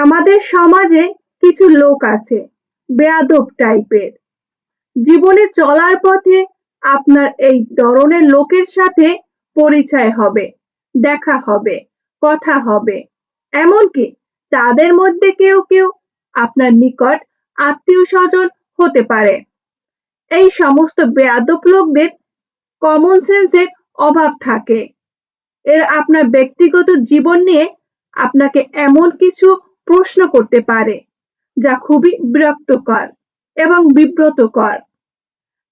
আমাদের সমাজে কিছু লোক আছে, বেয়াদব টাইপের। জীবনে চলার পথে আপনার এই ধরনের লোকের সাথে পরিচয় হবে, দেখা হবে, কথা হবে। এমনকি তাদের মধ্যে কেউ কেউ আপনার নিকট আত্মীয় স্বজন হতে পারে। এই সমস্ত বেয়াদব লোকদের কমন সেন্সের অভাব থাকে। এর আপনার ব্যক্তিগত জীবন নিয়ে আপনাকে এমন কিছু প্রশ্ন করতে পারে, যা খুবই বিরক্তকর এবং বিব্রতকর।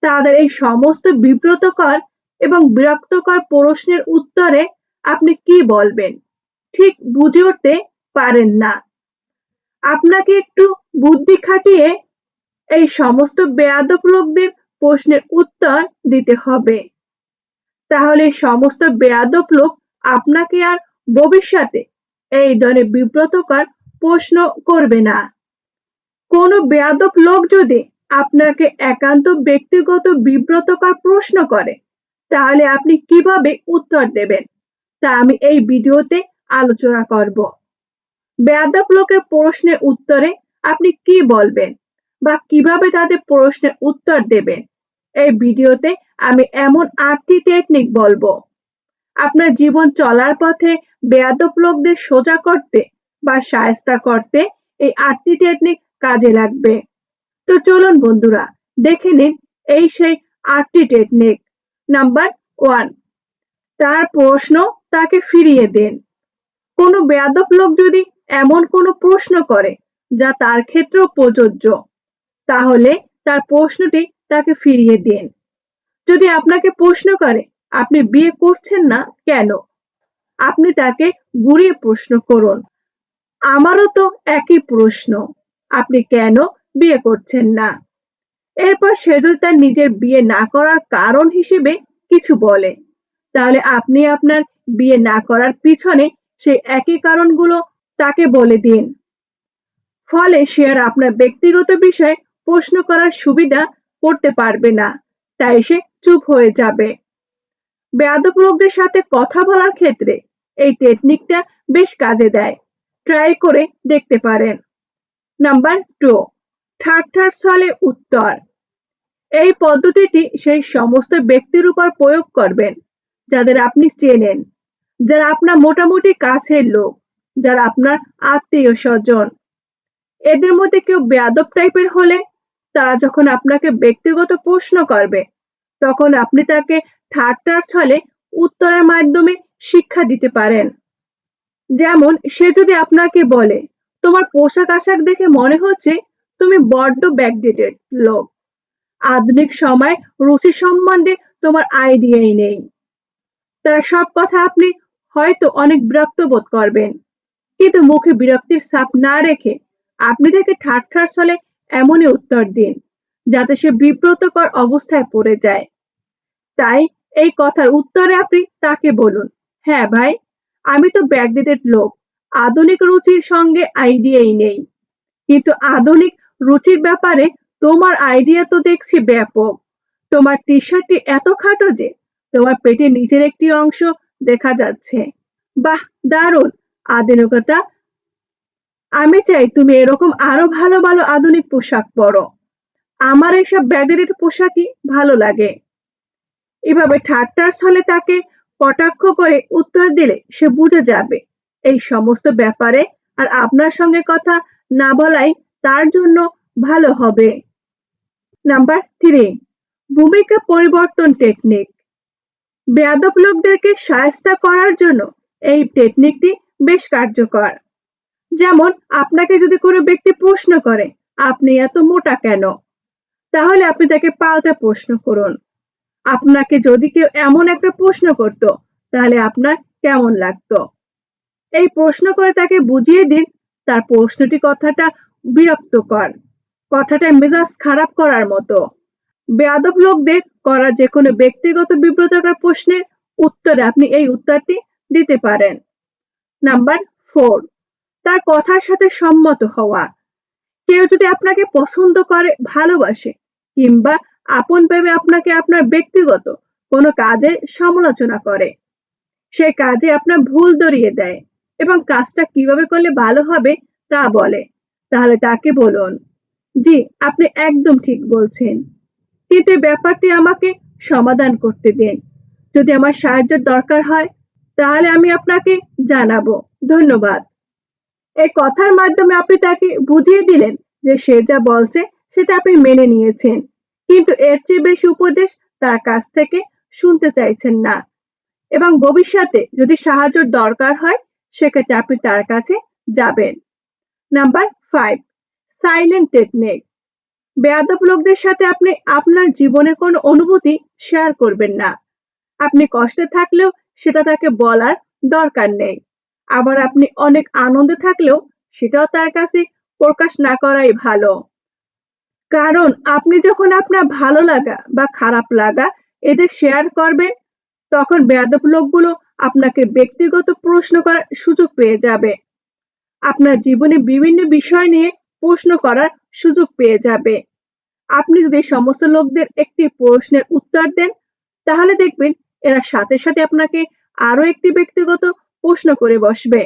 তাদের এই সমস্ত বিব্রতকর এবং বিরক্তকর প্রশ্নের উত্তরে আপনি কি বলবেন, ঠিক বুঝে উঠতে পারেন না। আপনাকে একটু বুদ্ধি খাটিয়ে এই সমস্ত বেয়াদব লোকদের প্রশ্নের উত্তর দিতে হবে। তাহলে সমস্ত বেয়াদব লোক আপনাকে আর ভবিষ্যতে এই ধরনের বিব্রতকর প্রশ্ন করবে না। কোনো বেয়াদব লোক যদি আপনাকে একান্ত ব্যক্তিগত বিব্রতকর প্রশ্ন করে, তাহলে আপনি কীভাবে উত্তর দেবেন? তা আমি এই ভিডিওতে আলোচনা করব। বেয়াদব লোকের প্রশ্নের উত্তরে আপনি কি বলবেন বা কীভাবে তাদের প্রশ্নের উত্তর দেবেন? এই ভিডিওতে আমি এমন আটটি টেকনিক বলব। আপনার জীবন চলার পথে বেয়াদব লোকদের সোজা করতে বা সায়স্তা করতে এই আটটি টেকনিক কাজে লাগবে। তো চলুন বন্ধুরা, দেখে নিন এই সেই আটটি টেকনিক নাম্বার ওয়ান তার প্রশ্ন তাকে ফিরিয়ে দেন। কোনো বেয়াদব লোক যদি এমন কোনো প্রশ্ন করে যা তার ক্ষেত্রেও প্রযোজ্য, তাহলে তার প্রশ্নটি তাকে ফিরিয়ে দিন। যদি আপনাকে প্রশ্ন করে, আপনি বিয়ে করছেন না কেন? আপনি তাকে ঘুরিয়ে প্রশ্ন করুন। আমারও তো একই প্রশ্ন। আপনি কেন বিয়ে করছেন না? এরপর সে যদি তার নিজের বিয়ে না করার কারণ হিসেবে কিছু বলে। তাহলে আপনি আপনার বিয়ে না করার পিছনে সেই একই কারণগুলো তাকে বলে দিন। ফলে সে আর আপনার ব্যক্তিগত বিষয়ে প্রশ্ন করার সুবিধা করতে পারবে না, তাই সে চুপ হয়ে যাবে। বেয়াদব লোকদের সাথে কথা বলার ক্ষেত্রে এই টেকনিকটা বেশ কাজে দেয়। ট্রাই করে দেখতে পারেন। নাম্বার টু ঠাট্টার ছলে উত্তর। এই পদ্ধতিটি সেই সমস্ত ব্যক্তির উপর প্রয়োগ করবেন, যাদের আপনি চেনেন, যারা আপনার মোটামুটি কাছের লোক, যারা আপনার আত্মীয় স্বজন। এদের মধ্যে কেউ বেয়াদব টাইপের হলে তারা যখন আপনাকে ব্যক্তিগত প্রশ্ন করবে, তখন আপনি তাকে ঠাট্টার ছলে উত্তরের মাধ্যমে শিক্ষা দিতে পারেন। যেমন, সে যদি আপনাকে বলে, তোমার পোশাক আশাক দেখে মনে হচ্ছে তুমি বড্ড ব্যাকডেটেড লোক। আধুনিক সময় রুচি সম্বন্ধে তোমার আইডিয়াই নেই। তার সব কথা আপনি হয়তো অনেক বিরক্ত বোধ করবেন। কিন্তু মুখে বিরক্তির ছাপ না রেখে আপনি তাকে ঠাট্টার ছলে এমনই উত্তর দিন, যাতে সে বিব্রতকর অবস্থায় পড়ে যায়। তাই এই কথার উত্তরে আপনি তাকে বলুন হ্যাঁ ভাই। আমি তো ব্যাকডেটেড লোক। আধুনিক রুচির সঙ্গে আইডিয়াই নেই। কিন্তু আধুনিক রুচির ব্যাপারে তোমার আইডিয়া তো দেখছি ব্যাপক। তোমার টি শার্টটি এত খাটো যে তোমার পেটের নিচের একটি অংশ দেখা যাচ্ছে। বাহ, দারুণ! আধুনিকতা, আমি চাই তুমি এরকম আরও ভালো ভালো আধুনিক পোশাক পরো। আমার এসব ব্যাগের পোশাকই ভালো লাগে। এভাবে ঠাট্টার ছলে তাকে কটাক্ষ করে উত্তর দিলে সে বুঝে যাবে। এই সমস্ত ব্যাপারে আর আপনার সঙ্গে কথা না বলাই তার জন্য ভালো হবে। নাম্বার থ্রি ভূমিকা পরিবর্তন টেকনিক বেয়াদব লোকদেরকে সায়স্তা করার জন্য এই টেকনিকটি বেশ কার্যকর। যেমন, আপনাকে যদি কোনো ব্যক্তি প্রশ্ন করে, আপনি এত মোটা কেন? তাহলে আপনি তাকে পাল্টা প্রশ্ন করুন। আপনাকে যদি কেউ এমন একটা প্রশ্ন করত, তাহলে আপনার কেমন লাগতো? এই প্রশ্ন করে তাকে বুঝিয়ে দিন, তার প্রশ্নটি কথাটা বিরক্তকর, কথাটা মেজাজ খারাপ করার মতো। বেয়াদব লোকদের করা যে কোনো ব্যক্তিগত বিব্রতকর প্রশ্নের উত্তরে আপনি এই উত্তরটি দিতে পারেন। নাম্বার ফোর, তার কথার সাথে সম্মত হওয়া। কেউ যদি আপনাকে পছন্দ করে, ভালোবাসে, কিংবা আপন ভেবে আপনাকে আপনার ব্যক্তিগত কোনো কাজে সমালোচনা করে। সে কাজে আপনার ভুল ধরিয়ে দেয় এবং কাজটা কীভাবে করলে ভালো হবে তা বলে। তাহলে তাকে বলুন, জি, আপনি একদম ঠিক বলছেন। কিন্তু ব্যাপারটি আমাকে সমাধান করতে দিন। যদি আমার সাহায্যের দরকার হয়, তাহলে আমি আপনাকে জানাব। ধন্যবাদ। এই কথার মাধ্যমে আপনি তাকে বুঝিয়ে দিলেন যে সে যা বলছে, সেটা আপনি মেনে নিয়েছেন। কিন্তু এর চেয়ে বেশি উপদেশ তার কাছ থেকে শুনতে চাইছেন না। এবং ভবিষ্যতে যদি সাহায্যের দরকার হয়, সেক্ষেত্রে আপনি তার কাছে যাবেন। নাম্বার ফাইভ সাইলেন্ট টেকনিক বেয়াদব লোকদের সাথে আপনি আপনার জীবনের কোনো অনুভূতি শেয়ার করবেন না। আপনি কষ্টে থাকলেও সেটা তাকে বলার দরকার নেই। আবার আপনি অনেক আনন্দে থাকলেও সেটাও তার কাছে প্রকাশ না করাই ভালো। কারণ আপনি যখন আপনার ভালো লাগা বা খারাপ লাগা এদের শেয়ার করবেন, তখন বেয়াদব লোকগুলো আপনাকে ব্যক্তিগত প্রশ্ন করার সুযোগ পেয়ে যাবে। আপনার জীবনে বিভিন্ন বিষয় নিয়ে প্রশ্ন করার সুযোগ পেয়ে যাবে। আপনি যদি সমস্ত লোকদের একটি প্রশ্নের উত্তর দেন, তাহলে দেখবেন এরা সাথে সাথে আপনাকে আরও একটি ব্যক্তিগত প্রশ্ন করে বসবে।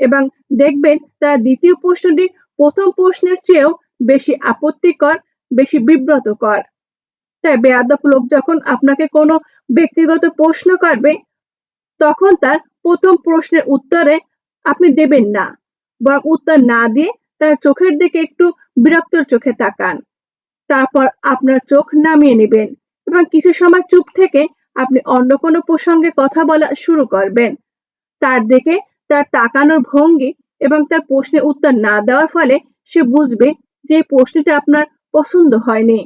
এবং দেখবেন তার দ্বিতীয় প্রশ্নটি প্রথম প্রশ্নের চেয়েও বেশি আপত্তিকর, বেশি বিব্রতকর। তাই বেয়াদব লোক যখন আপনাকে কোনো ব্যক্তিগত প্রশ্ন করবে, তখন তার প্রথম প্রশ্নের উত্তরে আপনি দেবেন না। বরং উত্তর না দিয়ে তার চোখের দিকে একটু বিরক্ত চোখে তাকান। তারপর আপনার চোখ নামিয়ে নেবেন এবং কিছু সময় চুপ থেকে আপনি অন্য কোনো প্রসঙ্গে কথা বলা শুরু করবেন। তার দিকে তার তাকানোর ভঙ্গি এবং তার প্রশ্নের উত্তর না দেওয়ার ফলে সে বুঝবে যে প্রশ্নটি আপনার পছন্দ হয়নি।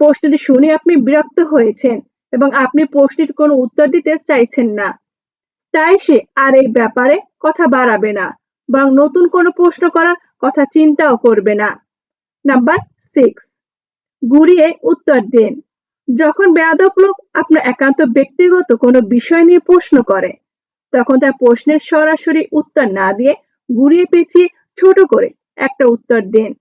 প্রশ্নটি শুনে আপনি বিরক্ত হয়েছেন এবং আপনি প্রশ্নটির কোনো উত্তর দিতে চাইছেন না। তাই সে আর এই ব্যাপারে কথা বাড়াবে না, বরং নতুন কোনো প্রশ্ন করার কথা চিন্তাও করবে না। নাম্বার সিক্স, ঘুরিয়ে উত্তর দিন। যখন বেয়াদব লোক আপনার একান্ত ব্যক্তিগত কোনো বিষয় নিয়ে প্রশ্ন করে, তখন তার প্রশ্নের সরাসরি উত্তর না দিয়ে ঘুরিয়ে পেঁচিয়ে ছোট করে একটা উত্তর দিন।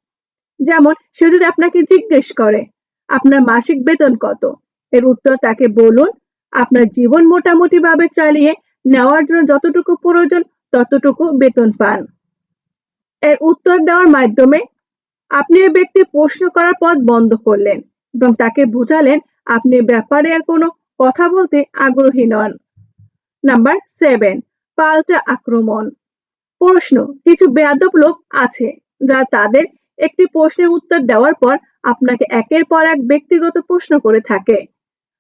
যেমন, সে যদি আপনাকে জিজ্ঞেস করে, আপনার মাসিক বেতন কত? এর উত্তর তাকে বলুন, আপনার জীবন মোটামুটি ভাবে চালিয়ে নেওয়ার জন্য যতটুকু প্রয়োজন, ততটুকু বেতন পান। এর উত্তর দেওয়ার মাধ্যমে আপনি ওই ব্যক্তি প্রশ্ন করার পথ বন্ধ করলেন এবং তাকে বুঝালেন, আপনি ব্যাপারে আর কোনো কথা বলতে আগ্রহী নন। নাম্বার সেভেন, পাল্টা আক্রমণ। প্রশ্ন, কিছু বেয়াদব লোক আছে? যারা তাদের একটি প্রশ্নের উত্তর দেওয়ার পর আপনাকে একের পর এক ব্যক্তিগত প্রশ্ন করে থাকে।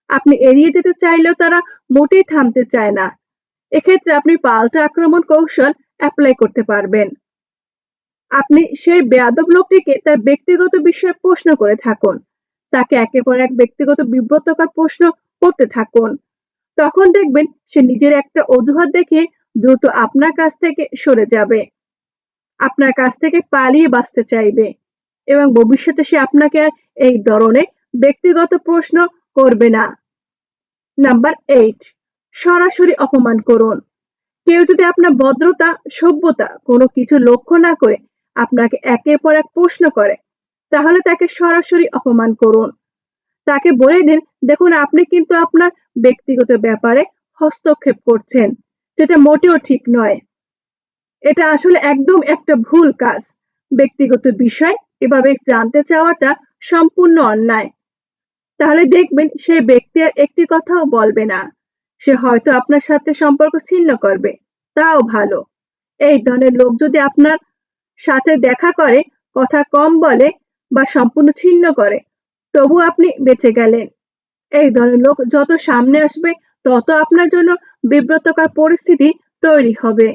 আপনি এড়িয়ে যেতে চাইলেও তারা মোটেই থামতে চায় না। এক্ষেত্রে আপনি পাল্টা আক্রমণ কৌশল অ্যাপ্লাই করতে পারবেন। আপনি সেই বেয়াদব লোকটিকে তার ব্যক্তিগত বিষয়ে প্রশ্ন করে থাকুন। তাকে একের পর এক ব্যক্তিগত বিব্রতকর প্রশ্ন করতে থাকুন। তখন দেখবেন সে নিজের একটা অজুহাত দেখে দ্রুত আপনার কাছ থেকে সরে যাবে। আপনার কাছ থেকে পালিয়ে বাঁচতে চাইবে এবং ভবিষ্যতে সে আপনাকে আর এই ধরনের ব্যক্তিগত প্রশ্ন করবে না। নাম্বার এইট সরাসরি অপমান করুন। কেউ যদি আপনার ভদ্রতা, সভ্যতা কোনো কিছু লক্ষ্য না করে আপনাকে একের পর এক প্রশ্ন করে, তাহলে তাকে সরাসরি অপমান করুন। তাকে বলে দিন, দেখুন, আপনি কিন্তু আপনার ব্যক্তিগত ব্যাপারে হস্তক্ষেপ করছেন, যেটা মোটেও ঠিক নয়। এটা আসলে একদম একটা ভুল কাজ। ব্যক্তিগত বিষয়, এভাবে জানতে চাওয়াটা সম্পূর্ণ অন্যায়। তাহলে দেখবেন, সে ব্যক্তি আর একটি কথাও বলবে না। সে হয়তো আপনার সাথে সম্পর্ক ছিন্ন করবে, তাও ভালো। এই ধরনের লোক যদি আপনার সাথে দেখা করে, কথা কম বলে বা সম্পূর্ণ ছিন্ন করে তবু আপনি বেঁচে গেলেন। এই ধরনের লোক যত সামনে আসবে, তত আপনার জন্য বিব্রতকর পরিস্থিতি তৈরি হবে।